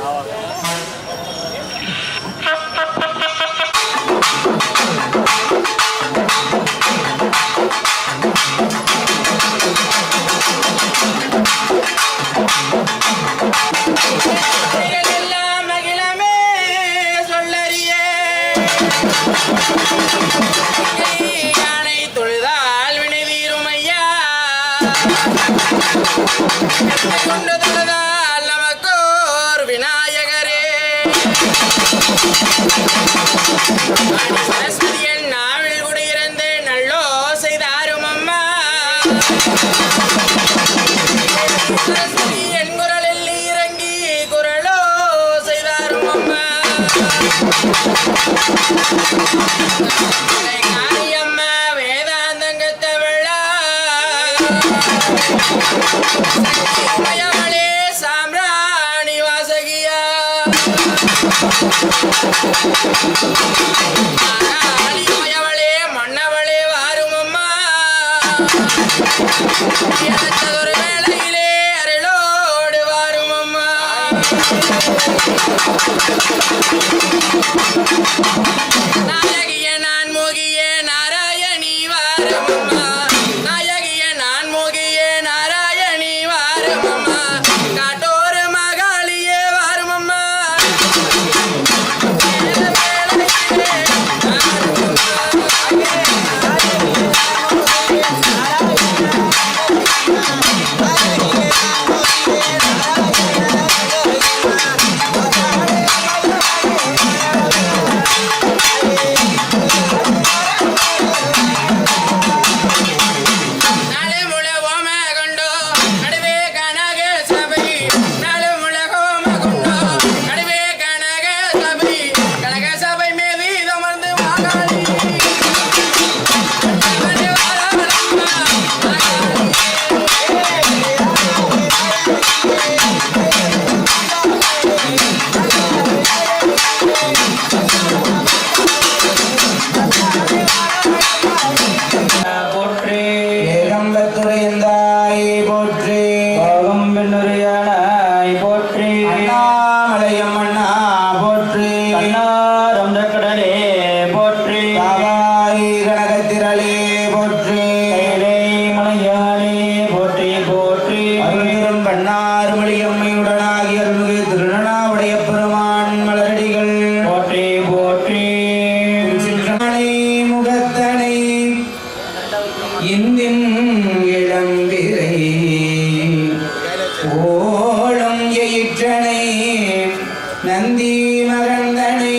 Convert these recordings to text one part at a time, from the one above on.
Power. ஆடி சரஸ்வதி என் நாவில் நல்லோ செய்தாரும் அம்மா சரஸ்வதி என் குரலில் இறங்கி குரலோ செய்தாரும் அம்மா காரியம்மா மயவளே மன்னவளே வாரும் அம்மா வேளையிலே அருளோடு வாரும் அம்மா போற்றி ஓளம் எயிற்றனை நந்தி மகந்தனை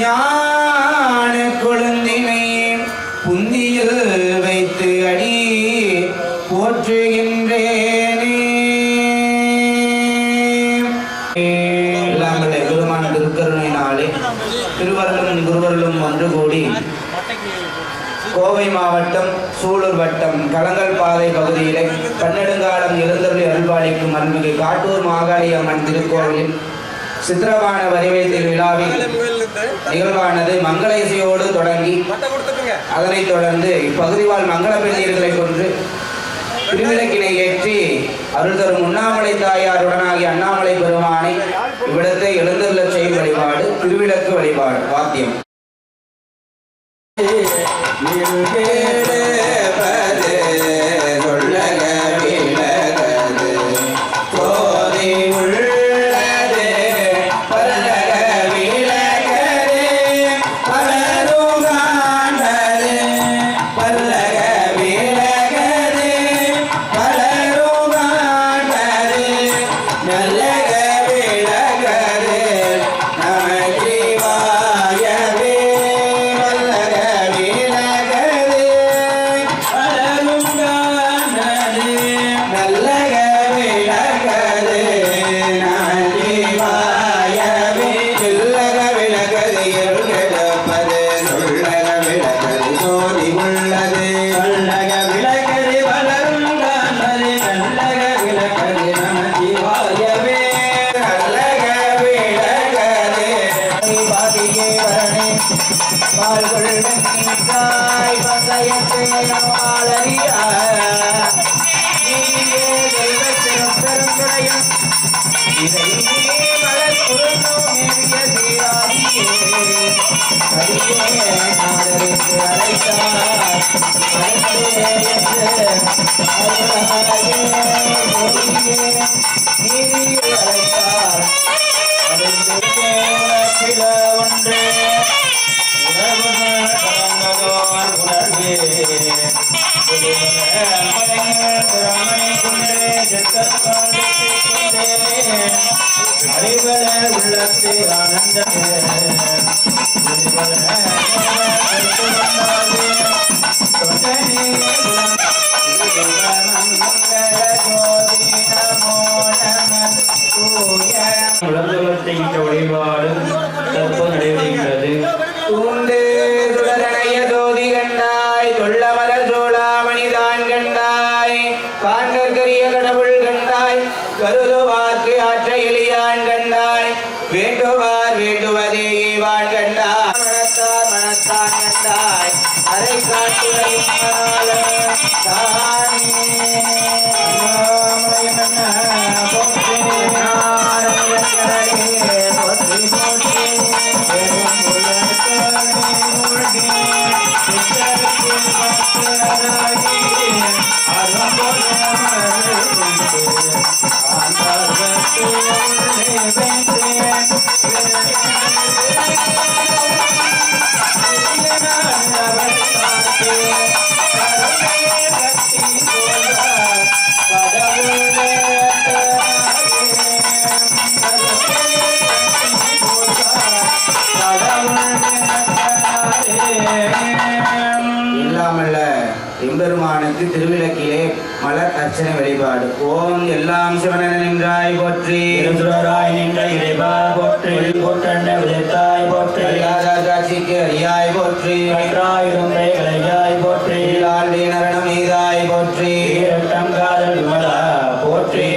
ஞான கொழுந்தினை புந்தியில் வைத்து அடி போற்றுகின்றேனே. எல்லாம் வல்ல பெருமான திருக்கருணையினாலே திருவருளும் குருவருளும் ஒன்று கூடி கோவை மாவட்டம் சூலூர் வட்டம் கலங்கல் பாதை பகுதியிலே பன்னெடுங்காலம் எழுந்தருளி அருள்பாளிக்கும் அருள்மிகு காட்டூர் மாகாளி அம்மன் திருக்கோவிலில் சித்திரவான வரிவை திருவிழாவில் நிகழ்வானது மங்கள இசையோடு தொடங்கி அதனைத் தொடர்ந்து இப்பகுதிவாழ் மங்கள பெண்ணீர்களை கொன்று திருவிளக்கினை ஏற்றி அருள் தரும் உண்ணாமலை தாயாருடனாகிய அண்ணாமலை பெருமானை இவ்விடத்தை எழுந்தருள செய்யும் வழிபாடு திருவிளக்கு வழிபாடு வாத்தியம். கண்டாய் கடவுள் கண்டாய் கருதுவார்க்கு ஆற்ற எளியான் கண்டாய் வேண்டுவார் வேண்டுவதே ஈவான் கண்டாய். மனத்தார் மனத்தான் கண்டாய் அரை காட்டுரையும் அர்ச்சனை வழிபாடு. ஓம் எல்லாம் சிவனென நின்றாய் போற்றி. திருசுரராய் நின்ற இறைவா போற்றி. போற்றண்ட விதைத்தாய் போற்றி. காட்சிக்கு அறியாய் போற்றி. கைகளையாய் போற்றி. ஆண்டி நரணம் நீதாய் போற்றி. ஈரட்டம் காதல் விமலா போற்றி.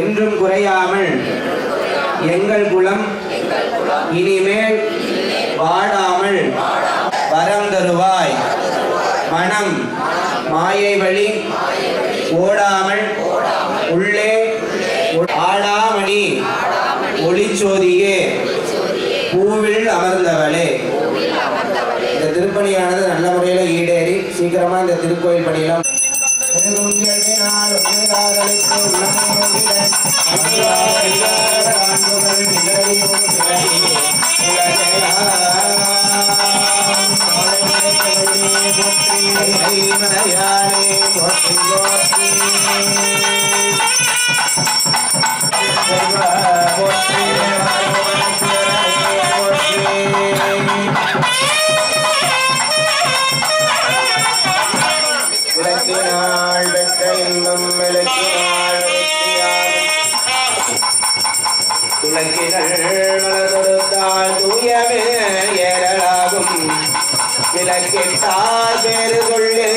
என்றும் குறையாமல் எங்கள் குலம் இனிமேல் வாடாமல் வரம் தருவாய். மனம் மாயை வழி ஓடாமல் உள்ளே ஆடாமணி ஒளிச்சோதியே. பூவில் அமர்ந்தவளே. இந்த திருப்பணியானது நல்ல முறையில் ஈடேறி சீக்கிரமா இந்த திருக்கோயில் பணியெல்லாம் விளக்கிட்டால் பேரு கொள்ளு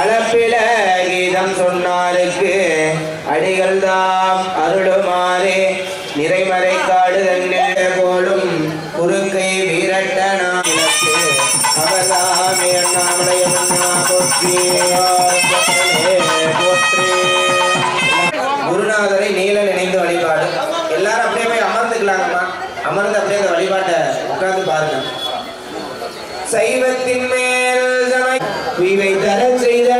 அளப்பில கீதம் சொன்னாருக்கு அடிகள் தாம் அருளுமாறே. நிறைமறை காடு தன்னிட போலும் குறுக்கை வீரட்டனாமிற்கு அவதாமே அண்ணாமலைய மன்னா குருநாதரை நீல நினைந்து வழிபாடு. எல்லாரும் அப்படியே போய் அமர்ந்துக்கலாங்கம்மா. அமர்ந்து அப்படியே அந்த வழிபாட்டை உட்கார்ந்து பாருங்க. சைவத்தின் மேல் சமை தர செய்த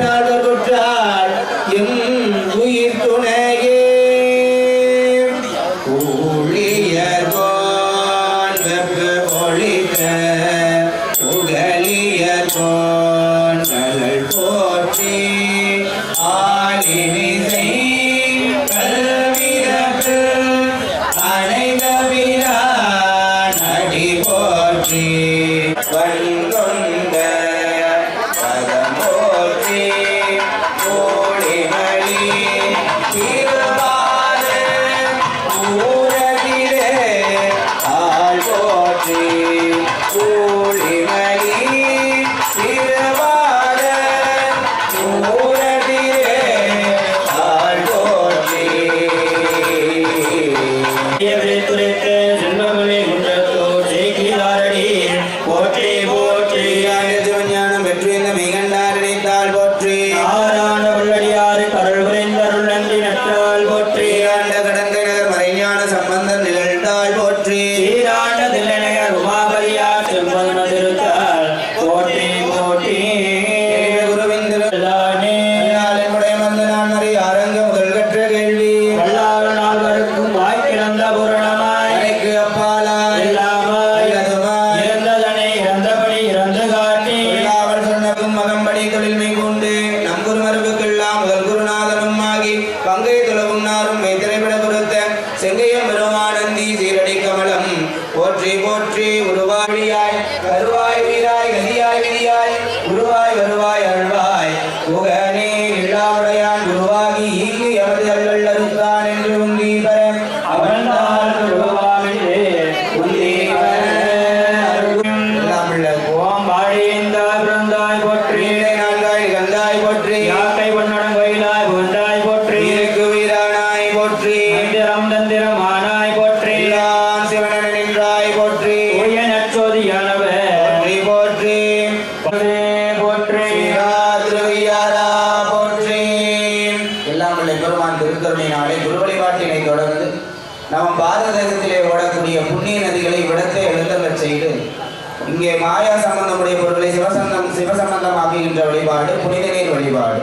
மாயா சம்பந்தமுடைய பொருளை சிவசந்தம் சிவசம்பந்தமாக்குகின்ற வழிபாடு புனித நீர் வழிபாடு.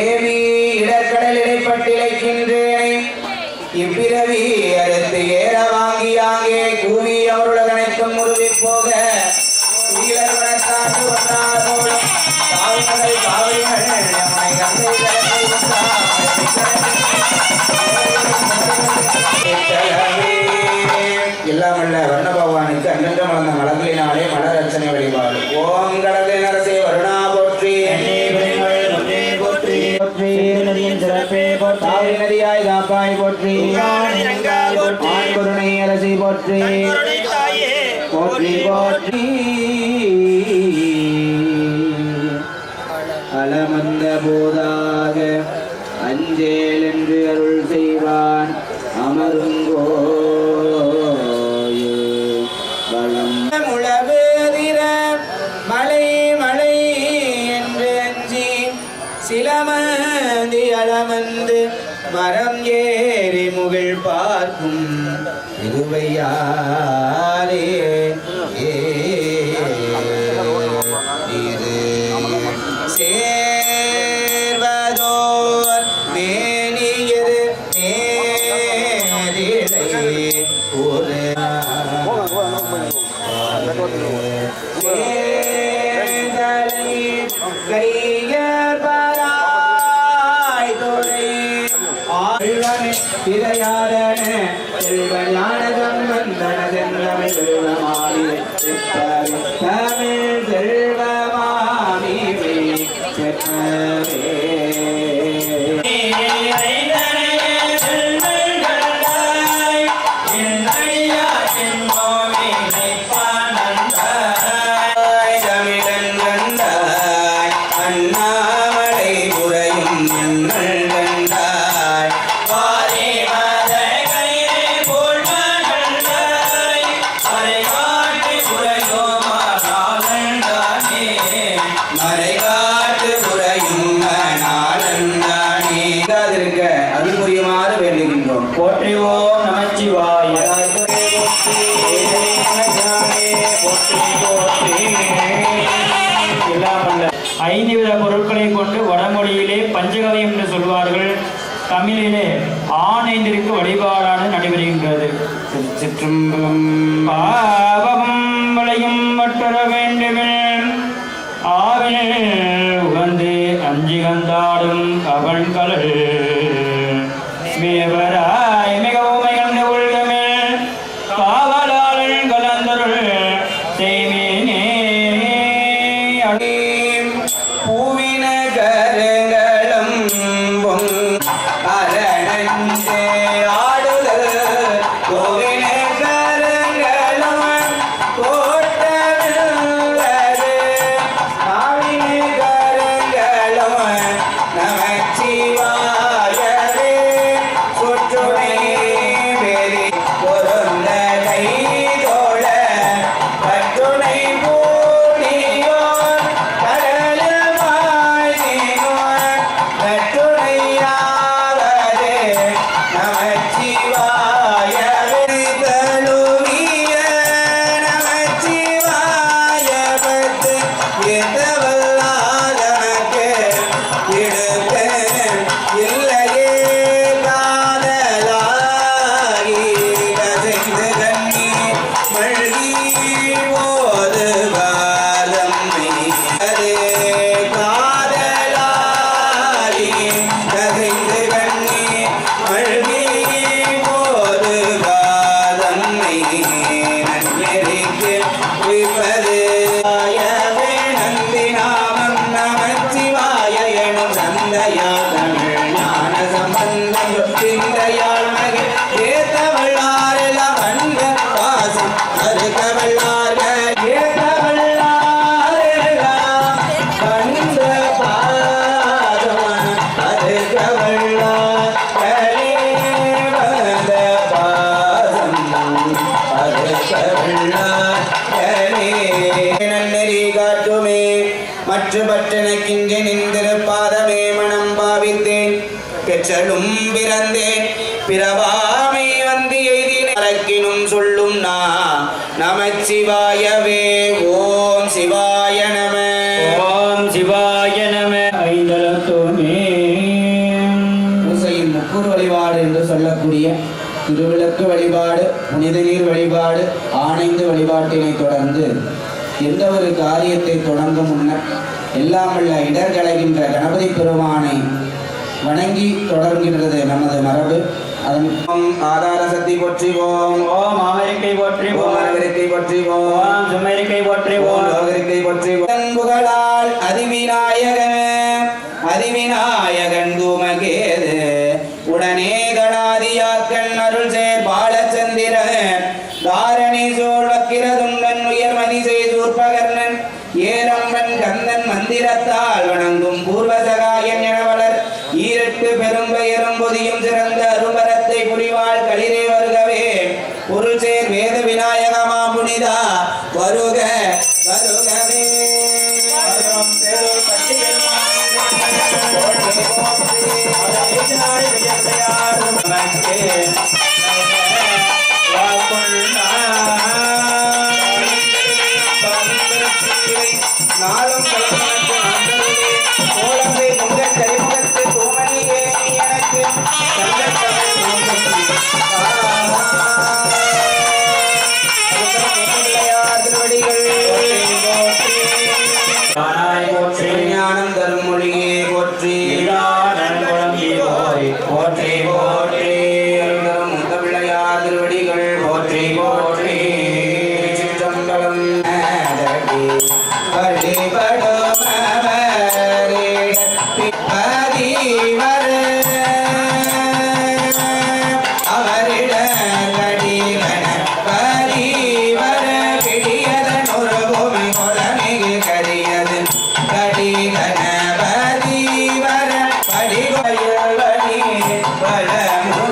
ஏவி இடற்கடல் இடைப்பட்டிழைக்கின்றேனை. இவ்விரவி அறுத்து ஏற வாங்கியாங்கே கூவி அவருடகனைக்கும் உருவி போக Thank you. எல்லாமல்ல வர்ண பகவானுக்கு அங்கங்க மலர்ந்த மலர்களினாலே மலர் அர்ச்சனை வழிபாடு ஓம் கடலை நரசே வருணா போற்றி நதியாய் காப்பாய் போற்றி. கருணை அரசி போற்றி. போற்றி. போற்றி அலமந்த போதாக அஞ்சேல் என்று அருள் செய் மரம் ஏறி முகிழ் பார்க்கும் திருவையாரே ஏ பெரியார் என்னோமே நினைப்பார் திருச்சிற்றம்பா நமச்சிவாயவே ஓம் சிவாய நம. ஓம் சிவாய நம. ஐந்தலத்தோமே. பூசையின் முக்கூர் வழிபாடு என்று சொல்லக்கூடிய திருவிளக்கு வழிபாடு புனித நீர் வழிபாடு ஆணைந்து வழிபாட்டினை தொடர்ந்து எந்த ஒரு காரியத்தை தொடங்கும் முன்னர் எல்லாம் உள்ள இடர் கணபதி பெருமானை வணங்கி தொடர்கின்றது நமது மரபு. அதன் ஆதார சக்தி போற்றிவோம். ஓம் அமெரிக்கை போற்றிவோம். அரவருக்கை போற்றிவோம். ஓம் சுமரிக்கை போற்றிவோம். லோகரிக்கை போற்றிவோம். புகழால் அதிவிநாயகன் அதிவிநாயகன் தூமகேது உடனே கணாதியாக்கன் அருள் சேர் பாலச்சந்திரன் தாரணி சோழ் வக்கிரதுண்டன் உயர்மதி செய்தூர்பகர்ணன் ஏரம்பன் கந்தன் மந்திரத்தால் வணங்கும் பூர்வசகாயன் என வளர். ஈரட்டு பெரும்பெயரும் பொதியும் சிறந்த அரும்பரத்தை Hayır, hayır.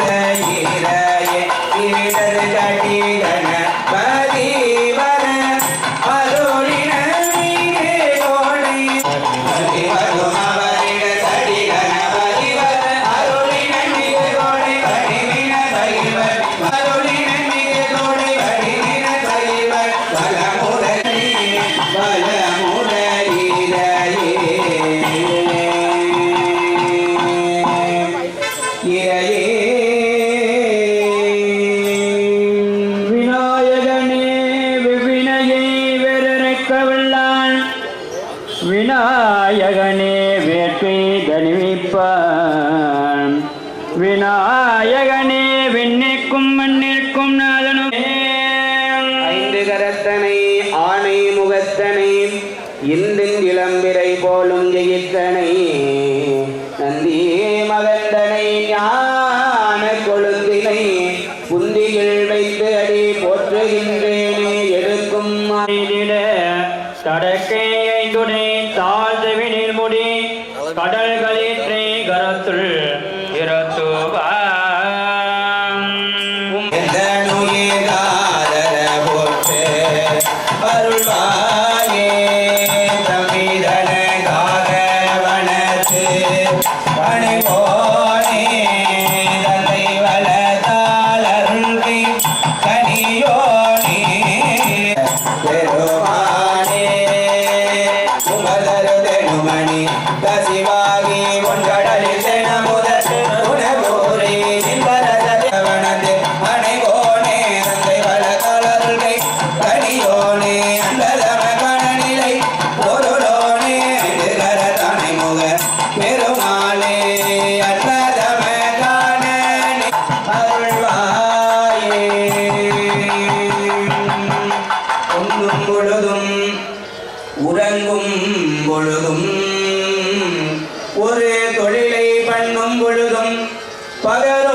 விநாயகனே விண்ணிற்கும் மண்ணிற்கும் நாதனுமே ஐந்து கரத்தனை ஆணை முகத்தனை இந்தின் இளம்பிரை போலும் ஜெயித்தனை. நந்தி மகந்தனை ஞான கொழுந்தினை புந்தியில் வைத்து அடி போற்றுகின்றேனே எடுக்கும் தடக்கை ஐந்துடை தாழ்ந்தவினில் முடி கடல் களிற்றை கரத்துள் പരങ്ങും പൊഴുതും പകരും